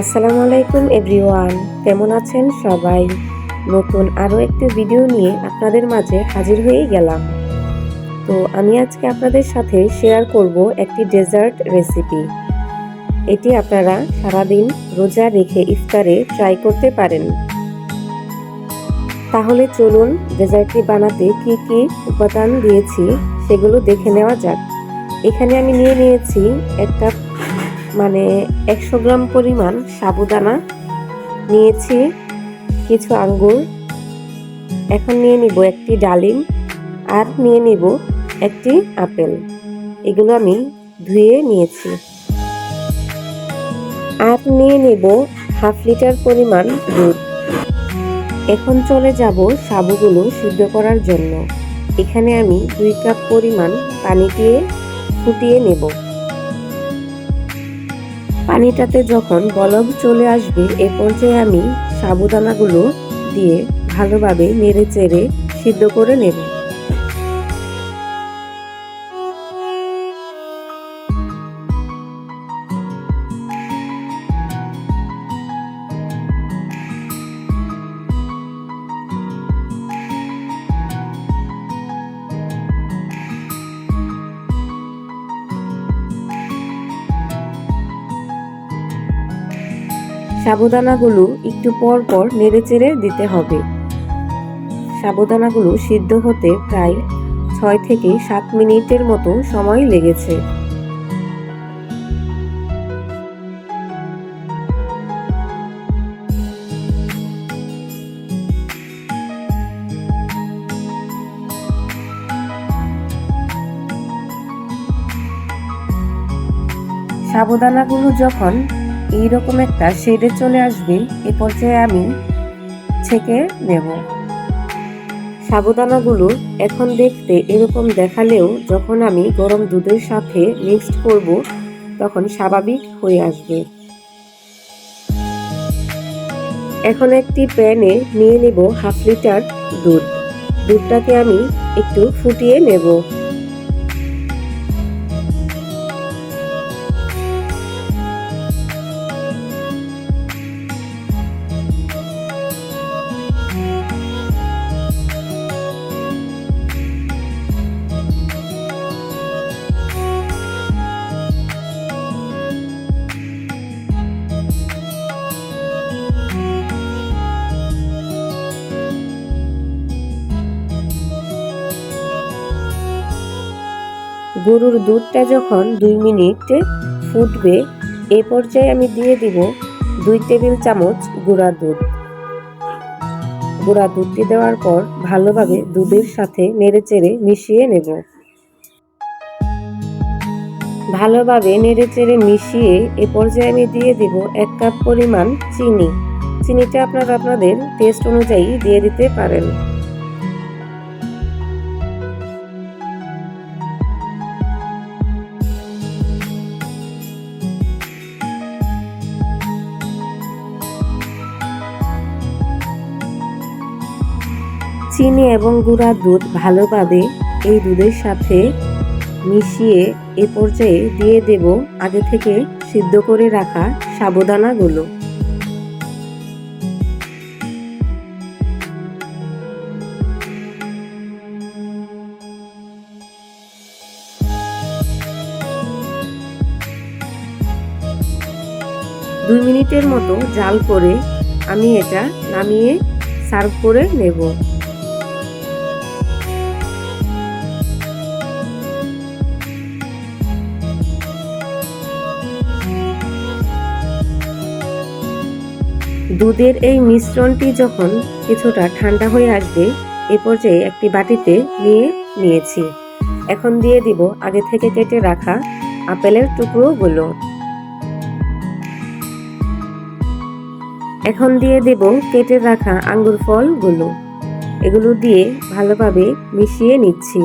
আসসালামু আলাইকুম এভরিওয়ান, কেমন আছেন সবাই? নতুন আরও একটি ভিডিও নিয়ে আপনাদের মাঝে হাজির হয়ে গেলাম। তো আমি আজকে আপনাদের সাথে শেয়ার করব একটি ডেজার্ট রেসিপি। এটি আপনারা সারাদিন রোজা রেখে ইফতারে ট্রাই করতে পারেন। তাহলে চলুন ডেজার্টটি বানাতে কি কি উপাদান দিয়েছি সেগুলো দেখে নেওয়া যাক। এখানে আমি নিয়ে নিয়েছি একটা মানে একশো গ্রাম পরিমাণ সাবুদানা নিয়েছি, কিছু আঙ্গুর। এখন নিয়ে নিব একটি ডালিম আর নিয়ে নিব একটি আপেল। এগুলো আমি ধুয়ে নিয়েছি। আর নিয়ে নেব হাফ লিটার পরিমাণ দুধ। এখন চলে যাব সাবুগুলো সিদ্ধ করার জন্য। এখানে আমি দুই কাপ পরিমাণ পানি দিয়ে ফুটিয়ে নেব। পানিটাতে যখন বলব চলে আসবে, এ পর্যায়ে আমি সাবুদানাগুলো দিয়ে ভালোভাবে নেড়ে চেড়ে সিদ্ধ করে নেব। সাবুদানাগুলো একটু পর পর নেড়েচেড়ে দিতে হবে। সাবুদানাগুলো সিদ্ধ হতে প্রায় ছয় থেকে সাত মিনিটের মতো সময় লেগেছে। সাবুদানাগুলো যখন এইরকম একটা শেডে চলে আসবে, এ পর্যায়ে আমি ছেঁকে নেব। সাবুদানাগুলো এখন দেখতে এরকম দেখালেও যখন আমি গরম দুধের সাথে মিক্সড করব, তখন স্বাভাবিক হয়ে আসবে। এখন একটি প্যানে নিয়ে নেব হাফ লিটার দুধ। দুধটাকে আমি একটু ফুটিয়ে নেব। গরুর দুধটা যখন দুই মিনিট ফুটবে, এ পর্যায়ে আমি দিয়ে দিব দুই টেবিল চামচ গুঁড়া দুধ। গুঁড়া দুধটি দেওয়ার পর ভালোভাবে দুধের সাথে নেড়েচেড়ে মিশিয়ে নেব। ভালোভাবে নেড়েচেড়ে মিশিয়ে এ পর্যায়ে আমি দিয়ে দিব এক কাপ পরিমাণ চিনি। চিনিটা আপনারা আপনাদের টেস্ট অনুযায়ী দিয়ে দিতে পারেন। চিনি এবং গুঁড়া দুধ ভালোভাবে এই দুধের সাথে মিশিয়ে এ পর্যায়ে দিয়ে দেব আগে থেকে সিদ্ধ করে রাখা সাবুদানাগুলো। দুই মিনিটের মতো জাল করে আমি এটা নামিয়ে সার্ভ করে নেব। দুধের এই মিশ্রণটি যখন কিছুটা ঠান্ডা হয়ে আসবে, এ পর্যায়ে একটি বাটিতে নিয়ে নিয়েছি। এখন দিয়ে দিব আগে থেকে কেটে রাখা আপেলের টুকরোগুলো। এখন দিয়ে দেব কেটে রাখা আঙ্গুর ফলগুলো। এগুলো দিয়ে ভালোভাবে মিশিয়ে নিচ্ছি।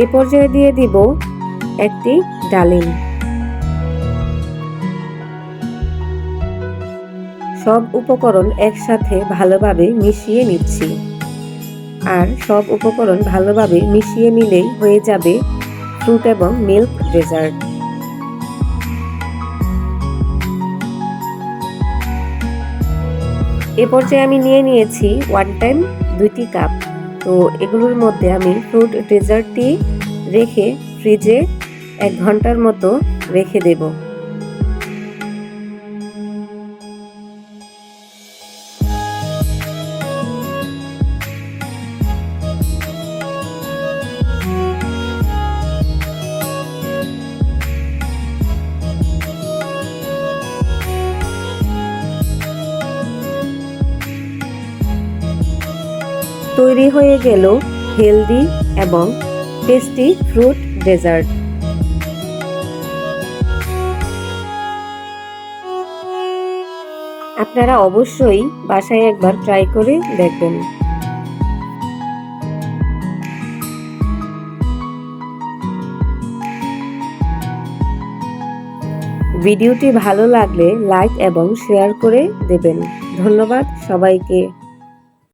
এ পর্যায়ে দিয়ে দিব একটি ডালিম। সব উপকরণ একসাথে ভালোভাবে মিশিয়ে নিচ্ছি। আর সব উপকরণ ভালোভাবে মিশিয়ে নিলেই হয়ে যাবে ফ্রুট এবং মিল্ক ডেজার্ট। এ পর্যায়ে আমি নিয়ে নিয়েছি ওয়ান টাইম দুইটি কাপ। তো এগুলোর মধ্যে আমি ফ্রুট ডেজার্টটি রেখে ফ্রিজে এক ঘণ্টার মতো রেখে দেব। তৈরি হয়ে গেল হেলদি এবং টেস্টি ফ্রুট ডেজার্ট। আপনারা অবশ্যই বাসায় একবার ট্রাই করে দেখবেন। ভিডিওটি ভালো লাগলে লাইক এবং শেয়ার করে দেবেন। ধন্যবাদ সবাইকে।